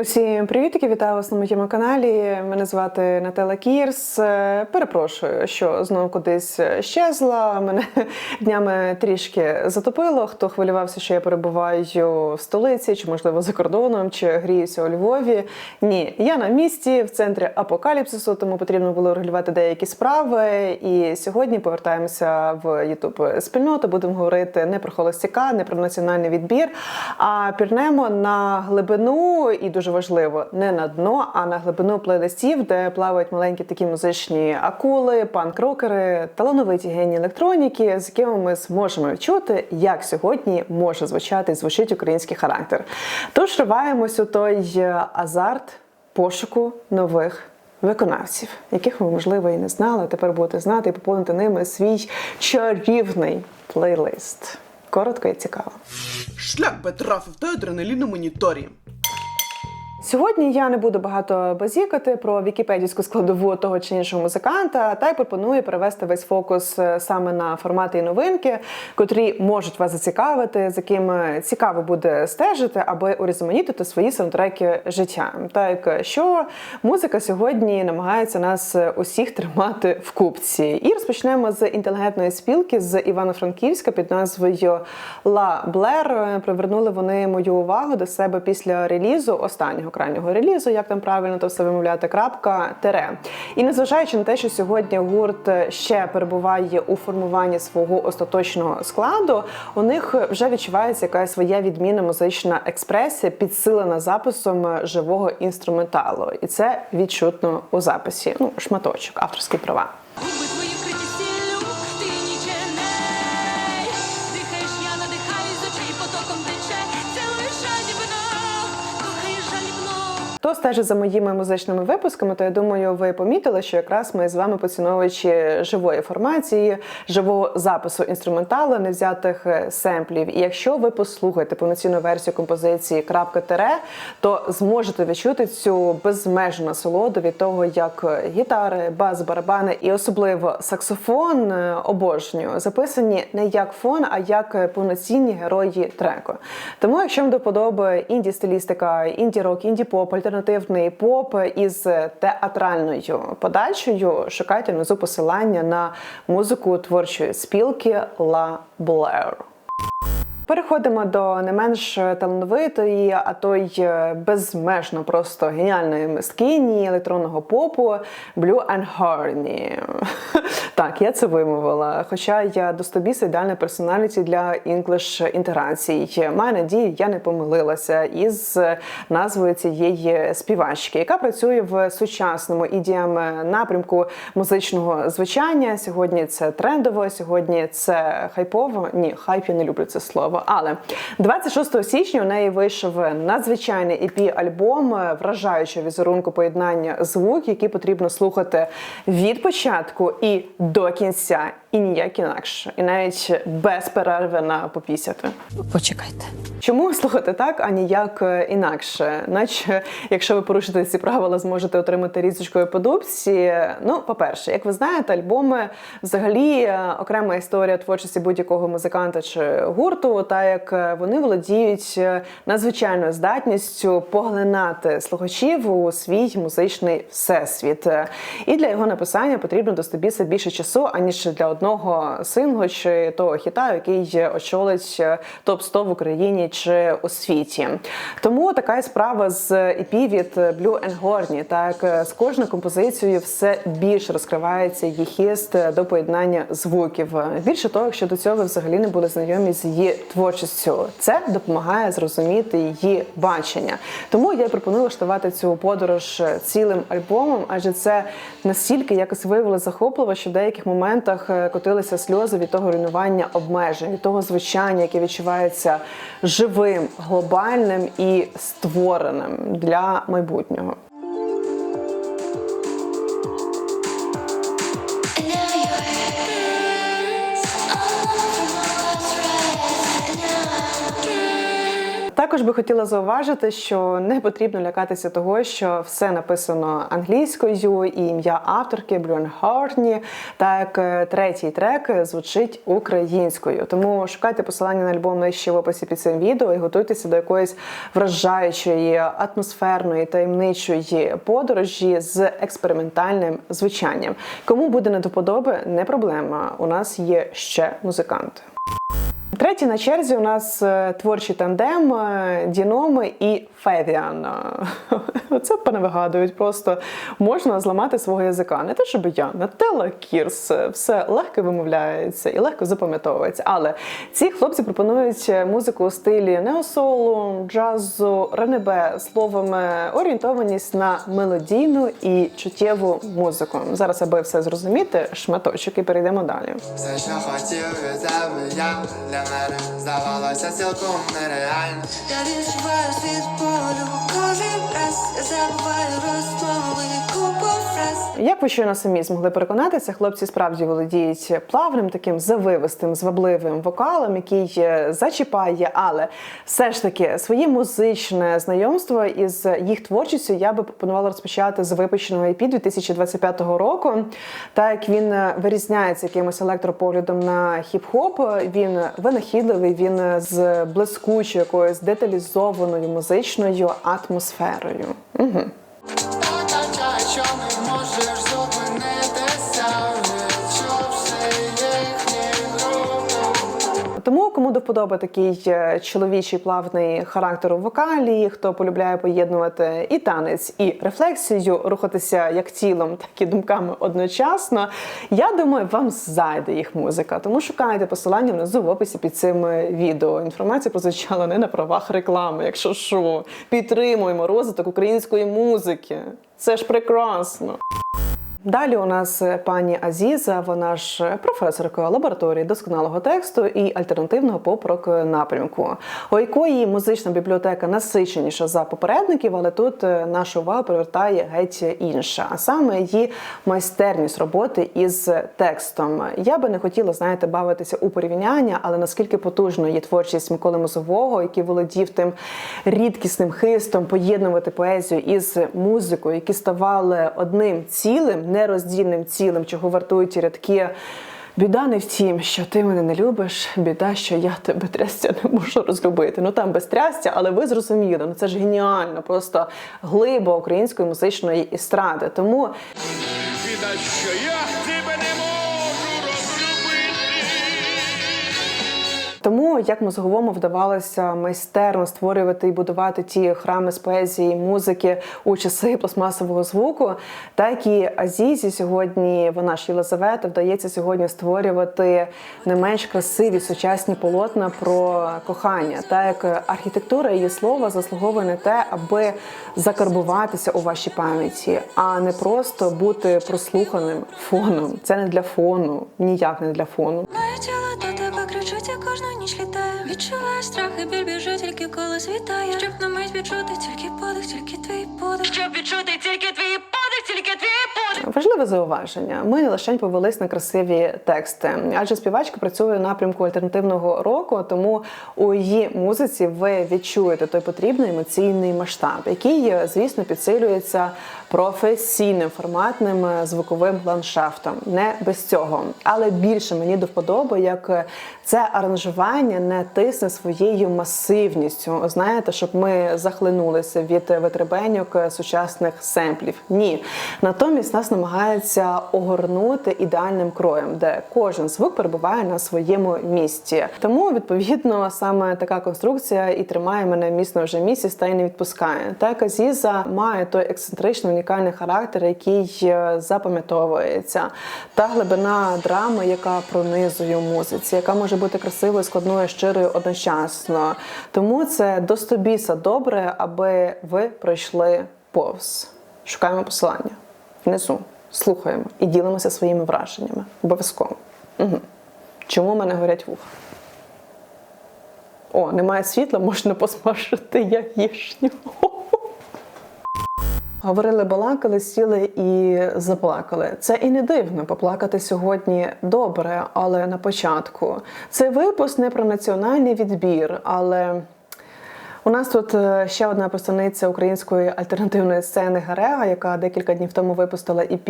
Усім привітки, вітаю вас на моєму каналі. Мене звати Нателла Кірс. Е, Перепрошую, що знову кудись щезла. Мене днями трішки затопило. Хто хвилювався, що я перебуваю в столиці, чи можливо за кордоном, чи гріюся у Львові. Ні, я на місці в центрі апокаліпсису, тому потрібно було регулювати деякі справи. І сьогодні повертаємося в youtube спільноту. Будемо говорити не про холостяка, не про національний відбір, а пірнемо на глибину і дуже важливо не на дно, а на глибину плейлистів, де плавають маленькі такі музичні акули, панк-рокери, талановиті генії електроніки, з якими ми зможемо відчути, як сьогодні може звучати і звучить український характер. Тож риваємось у той азарт пошуку нових. Виконавців, яких ви можливо і не знали, тепер будете знати і поповнити ними свій чарівний плейлист. Коротко і цікаво. Шлях Петрафів та адреналін на моніторі. Сьогодні я не буду багато базікати про вікіпедійську складову того чи іншого музиканта, та й пропоную перевести весь фокус е, саме на формати і новинки, котрі можуть вас зацікавити, з якими цікаво буде стежити, аби урізноманітити свої саундтреки життя. Так що музика сьогодні намагається нас усіх тримати в купці. І розпочнемо з інтелігентної спілки з Івано-Франківська під назвою Ла Блер. Привернули вони мою увагу до себе після релізу останнього крайнього релізу, як там правильно то все вимовляти, крапка тере. І незважаючи на те, що сьогодні гурт ще перебуває у формуванні свого остаточного складу, у них вже відчувається якась своя відмінна музична експресія, підсилена записом живого інструменталу, і це відчутно у записі. Ну, шматочок, авторські права. Хто стежить за моїми музичними випусками, то я думаю, ви помітили, що якраз ми з вами поціновувачі живої формації, живого запису інструменталу, невзятих е, семплів. І якщо ви послухаєте повноцінну версію композиції крапка тере, то зможете відчути цю безмежну насолоду від того, як гітари, бас, барабани і особливо саксофон е, обожнюю, записані не як фон, а як повноцінні герої треку. Тому, якщо вам до вподоби інді стилістика, інді рок, інді поп, альтернативний поп із театральною подачею, шукайте внизу посилання на музику творчої спілки La Blair. Переходимо до не менш талановитої, а то й е, безмежно просто геніальної мисткині електронного попу Blue and Horny. Так, я це вимовила. Хоча я достобіса ідеальна персоналіті для інглиш інтеграцій. Маю надію, я не помилилася із назвою цієї співачки, яка працює в сучасному EDM напрямку музичного звучання. Сьогодні це трендово, сьогодні це хайпово. Ні, хайп я не люблю це слово. Але 26 січня у неї вийшов надзвичайний ep альбом вражаючого візерунку поєднання звук, які потрібно слухати від початку і до кінця, і ніяк інакше, і навіть без перерви на попісяти. Почекайте. Чому слухати так, а ніяк е, інакше? Наче, якщо ви порушите ці правила, зможете отримати різочкою по дубці. Ну, по-перше, як ви знаєте, альбоми взагалі е, окрема історія творчості будь-якого музиканта чи гурту, та як е, вони володіють надзвичайною здатністю поглинати слухачів у свій музичний всесвіт. І для його написання потрібно достобіса більше часу, аніж для одного синглу чи того хіта, який очолить топ 100 в Україні чи у світі. Тому така справа з EP від Blue and Horny. Так з кожною композицією все більше розкривається її хіст до поєднання звуків. Більше того, якщо до цього ви взагалі не були знайомі з її творчістю, це допомагає зрозуміти її бачення. Тому я пропоную влаштувати цю подорож цілим альбомом, адже це настільки якось виявило захопливо, що в деяких моментах е, котилися сльози від того руйнування обмежень, від того звучання, яке відчувається живим, глобальним і створеним для майбутнього. Також би хотіла зауважити, що не потрібно лякатися того, що все написано англійською, і ім'я авторки Брюн Хартні, так е, третій трек звучить українською. Тому шукайте посилання на альбом нижче в описі під цим відео і готуйтеся до якоїсь вражаючої, атмосферної, таємничої подорожі з експериментальним звучанням. Кому буде не до подоби, не проблема. У нас є ще музиканти. Третій на черзі у нас е, творчий тандем е, Діноми і Февіан. Оце понавигадують. Просто можна зламати свого язика. Не те, щоб я, Нателла Кірс, е, все легко вимовляється і легко запам'ятовується. Але ці хлопці пропонують е, музику у стилі неосолу, джазу, ренебе, словом, е, орієнтованість на мелодійну і чуттєву музику. Зараз, аби все зрозуміти, шматочок і перейдемо далі. Мене здавалося цілком нереально. Я відчуваю світ болю кожен раз Я забуваю розмови, купу фраз Як ви щойно самі змогли переконатися, хлопці справді володіють плавним, таким завивистим, звабливим вокалом, який е, зачіпає, але все ж таки своє музичне знайомство із їх творчістю я би пропонувала розпочати з випущеного EP 2025 року. Так як він е, вирізняється якимось електропоглядом на хіп-хоп, він винахідливий, він з блискучою якоюсь деталізованою музичною атмосферою. Угу. До вподоби такий е, чоловічий плавний характер у вокалі, хто полюбляє поєднувати і танець, і рефлексію, рухатися як тілом, так і думками одночасно. Я думаю, вам зайде їх музика. Тому шукайте посилання внизу в описі під цим е, відео. Інформація прозвучала не на правах реклами. Якщо що, підтримуємо розвиток української музики. Це ж прекрасно. Далі у нас е, пані Азіза, вона ж е, професорка лабораторії досконалого тексту і альтернативного поп-рок напрямку, у якої музична бібліотека насиченіша за попередників, але тут е, нашу увагу привертає геть інша, а саме її майстерність роботи із текстом. Я би не хотіла, знаєте, бавитися у порівняння, але наскільки потужно є творчість Миколи Мозового, який володів тим рідкісним хистом поєднувати поезію із музикою, які ставали одним цілим, нероздільним цілим, чого вартують ті рядки. Біда не в тім, що ти мене не любиш, біда, що я тебе трястя не можу розлюбити. Ну там без трястя, але ви зрозуміли, ну це ж геніально, просто глиба української музичної естради. Тому Біда, що я Тому як мозговому вдавалося майстерно створювати і будувати ті храми з поезії, музики у часи пластмасового звуку, так і Азізі сьогодні, вона ж Єлизавета, вдається сьогодні створювати не менш красиві сучасні полотна про кохання. Так як архітектура її слова заслуговує на те, аби закарбуватися у вашій пам'яті, а не просто бути прослуханим фоном. Це не для фону, ніяк не для фону. Відчуваю страх і біль біжить, тільки коли світає Щоб на мить відчути тільки подих, тільки твій подих. Щоб відчути тільки твій подих Важливе зауваження. Ми не лише повелись на красиві тексти, адже співачка працює у напрямку альтернативного року, тому у її музиці ви відчуєте той потрібний емоційний масштаб, який, звісно, підсилюється професійним форматним е, звуковим ландшафтом. Не без цього, але більше мені до вподоби, як це аранжування не тисне своєю масивністю. Знаєте, щоб ми захлинулися від витребеньок сучасних семплів. Ні, натомість нас намагається огорнути ідеальним кроєм, де кожен звук перебуває на своєму місці. Тому відповідно саме така конструкція і тримає мене міцно вже місяць та й не відпускає. Так Азіза має той ексцентричний унікальний характер, який е, запам'ятовується, та глибина драми, яка пронизує музиці, яка може бути красивою, складною, щирою одночасно. Тому це до стобіса добре, аби ви пройшли повз. Шукаємо посилання внизу, слухаємо і ділимося своїми враженнями. Обов'язково. Угу. Чому в мене горять вуха? О, немає світла, можна посмажити яєчню. Говорили, балакали, сіли і заплакали. Це і не дивно. Поплакати сьогодні добре, але на початку. Цей випуск не про національний відбір, але У нас тут е, ще одна представниця української альтернативної сцени Гарега, яка декілька днів тому випустила EP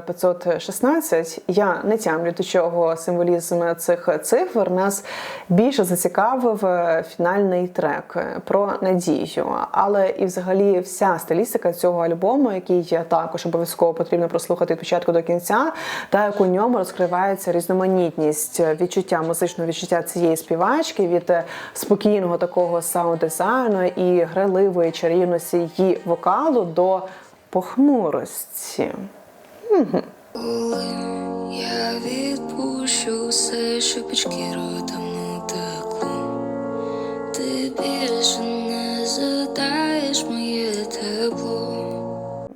516. Я не тямлю до чого символізм цих цифр. Нас більше зацікавив е, фінальний трек про надію. Але і взагалі вся стилістика цього альбому, який також обов'язково потрібно прослухати від початку до кінця, та як у ньому розкривається різноманітність відчуття музичного відчуття цієї співачки від спокійного такого саунд-дизайну і граливої чарівності її вокалу до похмурості. Я відпущу все, що під давно текло. Ти більше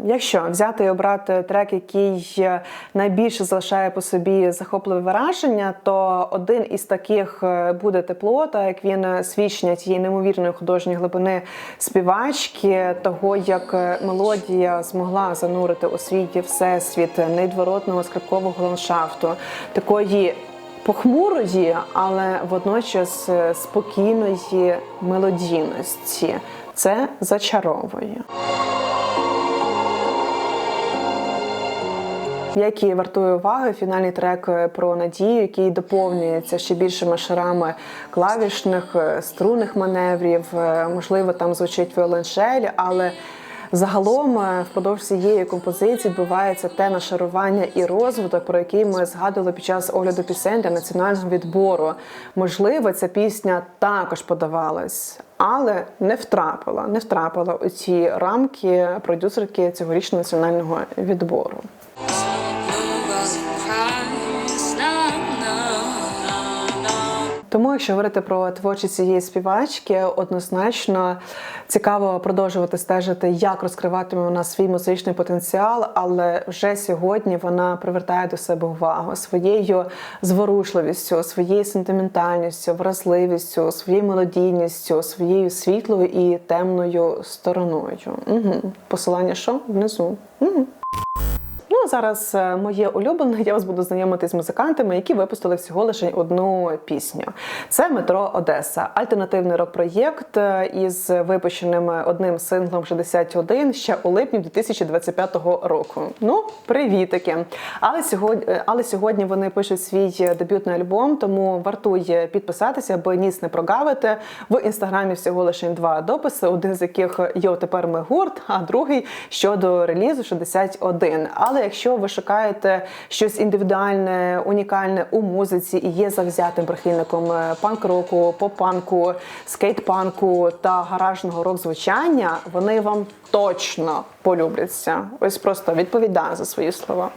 Якщо взяти і обрати трек, який найбільше залишає по собі захопливе враження, то один із таких е, буде тепло, так як він е, свідчення тієї неймовірної художньої глибини співачки, того як е, мелодія змогла занурити у світі всесвіт невідворотного скрипкового ландшафту, такої похмурої, але водночас спокійної мелодійності. Це зачаровує. Як і вартує уваги, фінальний трек е, про надію, який доповнюється ще більшими шарами клавішних е, струнних маневрів. Е, Можливо, там звучить віолончель, але загалом впродовж цієї композиції відбувається те нашарування і розвиток, про який ми згадували під час огляду пісень для національного відбору. Можливо, ця пісня також подавалась. Але не втрапила, не втрапила у ці рамки продюсерки цьогорічного національного відбору. Якщо говорити про творчість цієї співачки, однозначно цікаво продовжувати стежити, як розкриватиме вона свій музичний потенціал, але вже сьогодні вона привертає до себе увагу своєю зворушливістю, своєю сентиментальністю, вразливістю, своєю мелодійністю, своєю світлою і темною стороною. Угу. Посилання що внизу. Угу. Зараз е, моє улюблене. Я вас буду знайомити з музикантами, які випустили всього лише одну пісню. Це метро Одеса, альтернативний рок-проєкт е, із випущеним одним синглом 61 ще у липні 2025 року. Ну, привітики! Але сьогодні, е, але сьогодні вони пишуть свій дебютний альбом, тому вартує підписатися, аби ніс не прогавити. В інстаграмі всього лише два дописи, один з яких йо тепер ми гурт, а другий щодо релізу 61. Але якщо ви шукаєте щось індивідуальне, унікальне у музиці і є завзятим прихильником е, панк-року, поп-панку, скейт-панку та гаражного рок-звучання, вони вам точно полюбляться. Ось просто відповідаю за свої слова.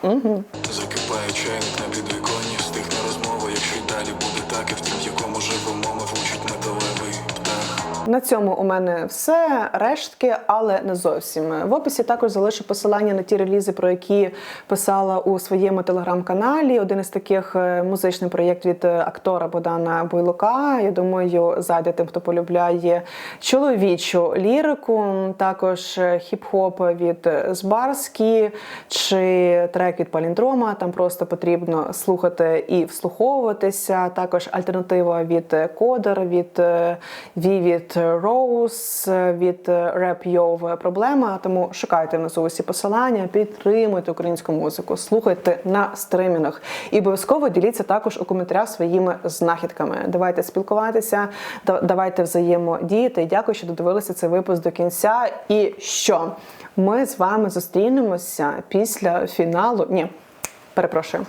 Закипає чайник на відвіконні, стихне розмова, якщо й далі буде так, і в тім, якому На цьому у мене все рештки, але не зовсім. В описі також залишу посилання на ті релізи, про які писала у своєму телеграм-каналі. Один із таких е, музичний проєкт від е, актора Богдана Буйлука. Я думаю, зайде тим, хто полюбляє чоловічу лірику. Також е, хіп-хоп від Збарські чи трек від Паліндрома. Там просто потрібно слухати і вслуховуватися. Також альтернатива від Кодер, від Vivid Rose, від Rap Йов Проблема. Тому шукайте внизу усі посилання, підтримуйте українську музику, слухайте на стримінгах і обов'язково діліться також у коментарях своїми знахідками. Давайте спілкуватися, давайте взаємодіяти. Дякую, що додивилися цей випуск до кінця. І що ми з вами зустрінемося після фіналу. Ні, перепрошую.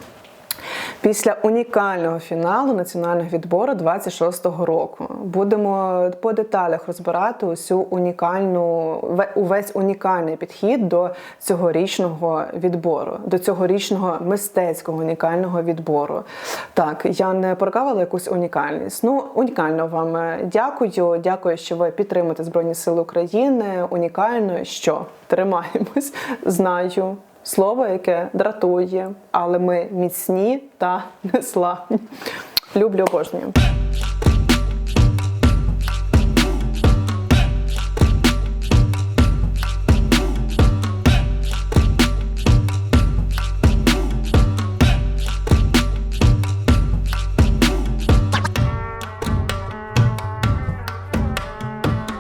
Після унікального фіналу національного відбору 26-го року будемо по деталях розбирати усю унікальну ве- увесь унікальний підхід до цьогорічного відбору, до цьогорічного мистецького унікального відбору. Так, я не прогавила якусь унікальність. Ну, унікально вам е, дякую. Дякую, що ви підтримуєте Збройні Сили України. Унікально, що тримаємось, знаю. Слово, яке дратує, але ми міцні та несла. Люблю обожнюю.